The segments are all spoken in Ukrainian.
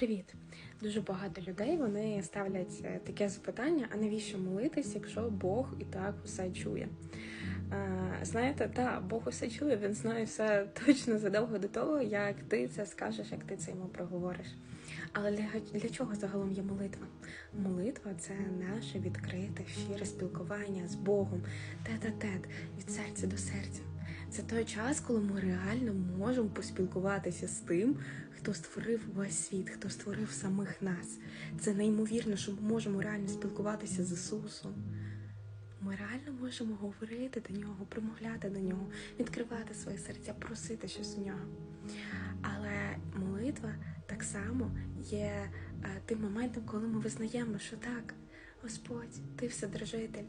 Привіт! Дуже багато людей вони ставлять е, таке запитання: а навіщо молитись, якщо Бог і так все чує? Е, Знаєте, так, Бог усе чує, він знає все точно задовго до того, як ти це скажеш, як ти це йому проговориш. Але для, для чого загалом є молитва? Молитва це наше відкрите, щире спілкування з Богом, тет-а-тет, від серця до серця. Це той час, коли ми реально можемо поспілкуватися з тим, хто створив весь світ, хто створив самих нас. Це неймовірно, що ми можемо реально спілкуватися з Ісусом. Ми реально можемо говорити до нього, промовляти до нього, відкривати своє серця, просити щось у нього. Але молитва так само є е, тим моментом, коли ми визнаємо, що так, Господь, ти вседержитель.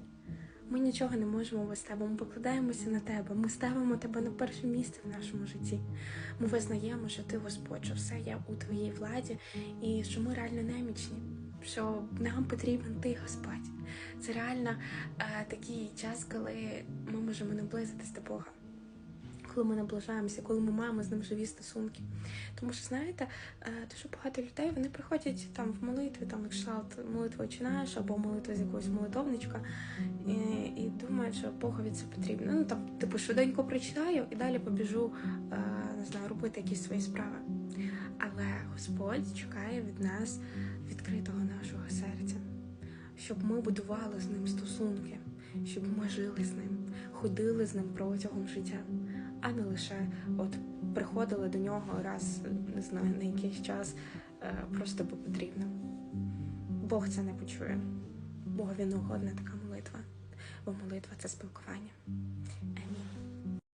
Ми нічого не можемо без тебе. Ми покладаємося на тебе. Ми ставимо тебе на перше місце в нашому житті. Ми визнаємо, що ти Господь, що все є у твоїй владі, і що ми реально немічні, що нам потрібен ти, Господь. Це реально е, такий час, коли ми можемо наблизитись до Бога. Коли ми наближаємося, коли ми маємо з ним живі стосунки. Тому що, знаєте, дуже багато людей вони приходять там в молитві, там кшталт молитву чинаєш або молитву з якогось молитовничка, і, і думають, що Богові це потрібно. Ну там, типу, швиденько прочитаю і далі побіжу, е, не знаю, робити якісь свої справи. Але Господь чекає від нас відкритого нашого серця, щоб ми будували з ним стосунки, щоб ми жили з ним, ходили з ним протягом життя, а не лише от приходили до нього раз, не знаю, на якийсь час, е, просто бо потрібно. Бог це не почує. Богові не угодна така молитва, бо молитва це спілкування. Амінь.